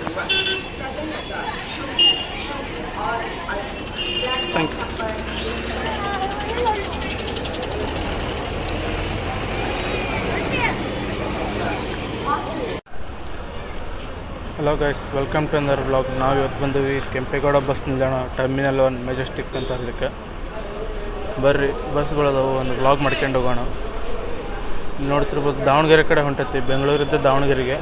Hello guys welcome to Andar blog ನಾವು ಇವತ್ತು ಬಂದಿವಿ ಕೆಂಪೇಗೌಡ ಬಸ್ ನಿಲ್ದಾಣ ಟರ್ಮಿನಲ್ ಒನ್ ಮೆಜೆಸ್ಟಿಕ್ ಅಂತ ಅದಕ್ಕೆ ಬರ್ರಿ, ಬಸ್ಗಳದಾವು, ಒಂದು ಬ್ಲಾಗ್ ಮಾಡ್ಕೊಂಡು ಹೋಗೋಣ. ನೋಡ್ತಿರ್ಬೋದು ದಾವಣಗೆರೆ ಕಡೆ ಹೊಂಟತಿ. ಬೆಂಗಳೂರಿಂದ ದಾವಣಗೆರೆಗೆ.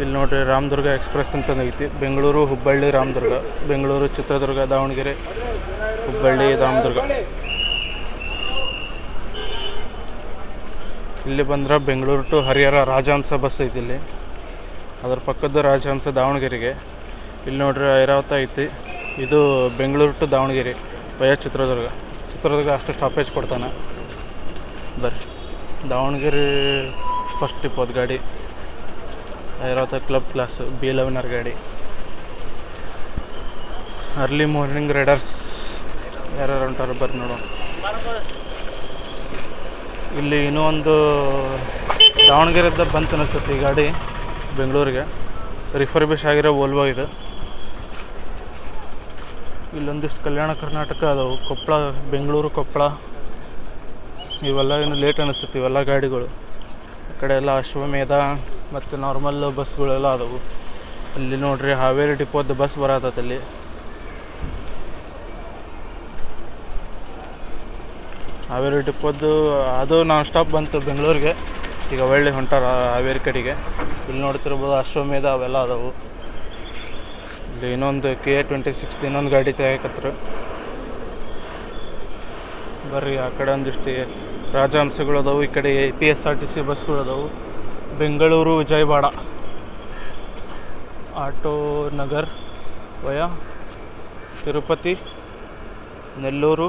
ಇಲ್ಲಿ ನೋಡ್ರಿ ರಾಮದುರ್ಗ ಎಕ್ಸ್ಪ್ರೆಸ್ ಅಂತ ಐತಿ. ಬೆಂಗಳೂರು, ಹುಬ್ಬಳ್ಳಿ, ರಾಮದುರ್ಗ. ಬೆಂಗಳೂರು, ಚಿತ್ರದುರ್ಗ, ದಾವಣಗೆರೆ, ಹುಬ್ಬಳ್ಳಿ, ರಾಮದುರ್ಗ. ಇಲ್ಲಿ ಬಂದ್ರೆ ಬೆಂಗಳೂರು ಟು ಹರಿಹರ ರಾಜಹಂಸ ಬಸ್ ಐತಿ ಇಲ್ಲಿ. ಅದ್ರ ಪಕ್ಕದ ರಾಜಹಂಸ ದಾವಣಗೆರೆಗೆ. ಇಲ್ಲಿ ನೋಡ್ರಿ ಐರಾವತ ಐತಿ. ಇದು ಬೆಂಗಳೂರು ಟು ದಾವಣಗೆರೆ ವಯ ಚಿತ್ರದುರ್ಗ. ಚಿತ್ರದುರ್ಗ ಅಷ್ಟು ಸ್ಟಾಪೇಜ್ ಕೊಡ್ತಾನೆ. ಬರ್ರಿ. ದಾವಣಗೆರೆ ಫಸ್ಟ್ ಇಪ್ಪತ್ತು ಗಾಡಿ. ಐರಾವತ ಕ್ಲಬ್ ಕ್ಲಾಸ್ ಬಿ ಲೆವೆನರ್ ಗಾಡಿ ಅರ್ಲಿ ಮಾರ್ನಿಂಗ್ ರೈಡರ್ಸ್ ಯಾರ್ಯಾರು ಹೊಂಟಾರ ಬರ್ರಿ ನೋಡೋಣ ಇಲ್ಲಿ ಇನ್ನೂ ಒಂದು ದಾವಣಗೆರೆಯಿಂದ ಬಂತು ಅನಿಸುತ್ತೆ ಈ ಗಾಡಿ ಬೆಂಗಳೂರಿಗೆ. ರಿಫರ್ಬಿಷ್ ಆಗಿರೋ ವೋಲ್ವೋ ಇದು. ಇಲ್ಲೊಂದಿಷ್ಟು ಕಲ್ಯಾಣ ಕರ್ನಾಟಕ ಅದಾವು. ಕೊಪ್ಪಳ ಬೆಂಗಳೂರು ಕೊಪ್ಪಳ ಇವೆಲ್ಲ ಏನು ಲೇಟ್ ಅನಿಸುತ್ತೆ ಇವೆಲ್ಲ ಗಾಡಿಗಳು. ಈ ಕಡೆ ಎಲ್ಲ ಅಶ್ವಮೇಧ ಮತ್ತು ನಾರ್ಮಲ್ ಬಸ್ಗಳೆಲ್ಲ ಅದಾವು ಅಲ್ಲಿ ನೋಡ್ರಿ ಹಾವೇರಿ ಡಿಪೋದ ಬಸ್ ಬರತೈತೆ ಅಲ್ಲಿ. ಹಾವೇರಿ ಡಿಪೋದು ಅದು ನಾನ್ ಸ್ಟಾಪ್ ಬಂತು ಬೆಂಗಳೂರಿಗೆ. ಈಗ ಒಳ್ಳೆ ಹೊಂಟಾರ ಹಾವೇರಿ ಕಡೆಗೆ. ಇಲ್ಲಿ ನೋಡ್ತಿರ್ಬೋದು ಅಶ್ವಮೇಧ ಅವೆಲ್ಲ ಅದಾವು ಇಲ್ಲಿ ಇನ್ನೊಂದು ಕೆ ಎ ಟ್ವೆಂಟಿ ಸಿಕ್ಸ್ ಇನ್ನೊಂದು ಗಾಡಿ ತೆಗಿಯಕತ್ರು ಬರ್ರಿ, ಆ ಕಡೆ ಒಂದಿಷ್ಟು ರಾಜಹಂಸಗಳು ಅದಾವು, ಈ ಕಡೆ P S R T C ಬಸ್ಗಳು ಅದಾವು. ಬೆಂಗಳೂರು ವಿಜಯವಾಡ. Auto Nagar via Tirupati, Nellore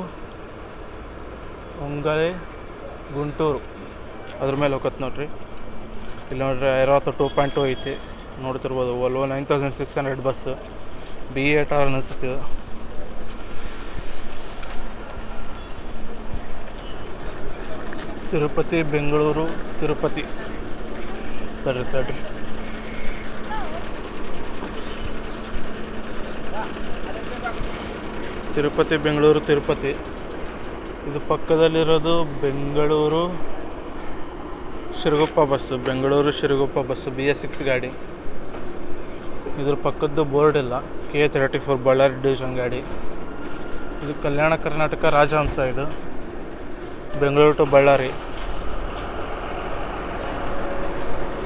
Ongole Guntur. ಅದ್ರ ಮೇಲೆ ಹೋಗತ್ತೆ ನೋಡ್ರಿ. ಇಲ್ಲಿ ನೋಡ್ರಿ ಐರಾವತ್ತು ಟೂ ಪಾಯಿಂಟ್ ಟು ಐತಿ. ನೋಡ್ತಿರ್ಬೋದು Volvo nine thousand six hundred bus B eight R ಅನ್ನಿಸ್ತಿದ್ದು Tirupati, Bengaluru, Tirupati. ತಡ್ರಿ ತಡ್ರಿ ತಿರುಪತಿ, ಬೆಂಗಳೂರು, ತಿರುಪತಿ. ಇದು ಪಕ್ಕದಲ್ಲಿರೋದು Bengaluru Siruguppa bus Bengaluru Siruguppa bus B S six ಗಾಡಿ. ಇದ್ರ ಪಕ್ಕದ್ದು ಬೋರ್ಡ್ ಇಲ್ಲ K thirty four Ballari division ಗಾಡಿ. ಇದು ಕಲ್ಯಾಣ ಕರ್ನಾಟಕ ರಾಜಹಂಸ ಇದು. ಬೆಂಗಳೂರು ಟು ಬಳ್ಳಾರಿ.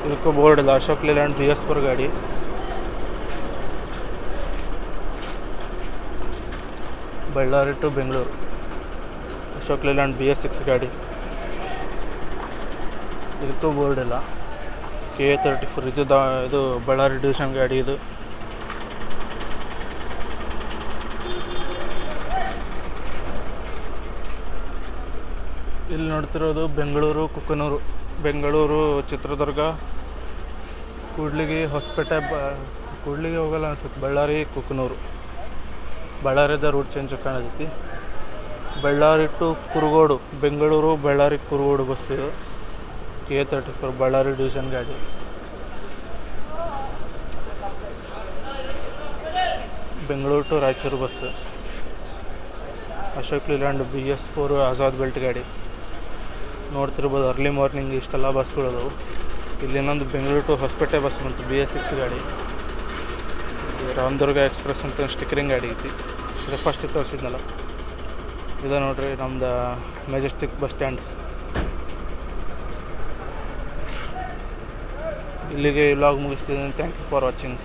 ಇದಕ್ಕೂ ಬೋರ್ಡ್ ಇಲ್ಲ. Ashok Leyland B S four ಗಾಡಿ. Ballari to Bengaluru. Ashok Leyland B S six ಗಾಡಿ. ಇದಕ್ಕೂ ಬೋರ್ಡ್ ಇಲ್ಲ. K A thirty four. ಇದು ಇದು ಬಳ್ಳಾರಿ ಡಿವಿಷನ್ ಗಾಡಿ ಇದು. ಇಲ್ಲಿ ನೋಡ್ತಿರೋದು ಬೆಂಗಳೂರು ಕುಕ್ಕನೂರು ಬೆಂಗಳೂರು, ಚಿತ್ರದುರ್ಗ, ಕೂಡ್ಲಿಗಿ ಹೊಸಪೇಟೆ, ಬ, ಕೂಡ್ಲಿಗಿ ಹೋಗಲ್ಲ ಅನ್ಸುತ್ತೆ. ಬಳ್ಳಾರಿ, ಕುಕನೂರು. ಬಳ್ಳಾರಿದ ರೂಟ್ ಚೇಂಜ್ ಕಾಣತೈತಿ. ಬಳ್ಳಾರಿ ಟು ಕುರುಗೋಡು, ಬೆಂಗಳೂರು, ಬಳ್ಳಾರಿ, ಕುರುಗೋಡು ಬಸ್ ಇದು. K thirty four Ballari division ಗಾಡಿ. Bengaluru to Raichur bus Ashok Leyland B S four Azad belt ಗಾಡಿ. ನೋಡ್ತಿರ್ಬೋದು. ಅರ್ಲಿ ಮಾರ್ನಿಂಗ್ ಇಷ್ಟೆಲ್ಲ ಬಸ್ಗಳದು ಇಲ್ಲಿ ಇನ್ನೊಂದು ಬೆಂಗಳೂರು ಟು ಹೊಸಪೇಟೆ ಬಸ್ ಬಂತು ಬಿ ಎಸ್ ಸಿಕ್ಸ್ ಗಾಡಿ. ರಾಮದುರ್ಗ ಎಕ್ಸ್ಪ್ರೆಸ್ ಅಂತ ಸ್ಟಿಕರಿಂಗ್ ಗಾಡಿ ಐತಿ. ಇದು ಫಸ್ಟ್ ತೋರಿಸಿದ್ನಲ್ಲ. ಇದು ನೋಡ್ರಿ ನಮ್ದು ಮೆಜೆಸ್ಟಿಕ್ ಬಸ್ ಸ್ಟ್ಯಾಂಡ್ ಇಲ್ಲಿಗೆ vlog ಮುಗಿಸ್ತಿದ್ದೀನಿ. Thank you for watching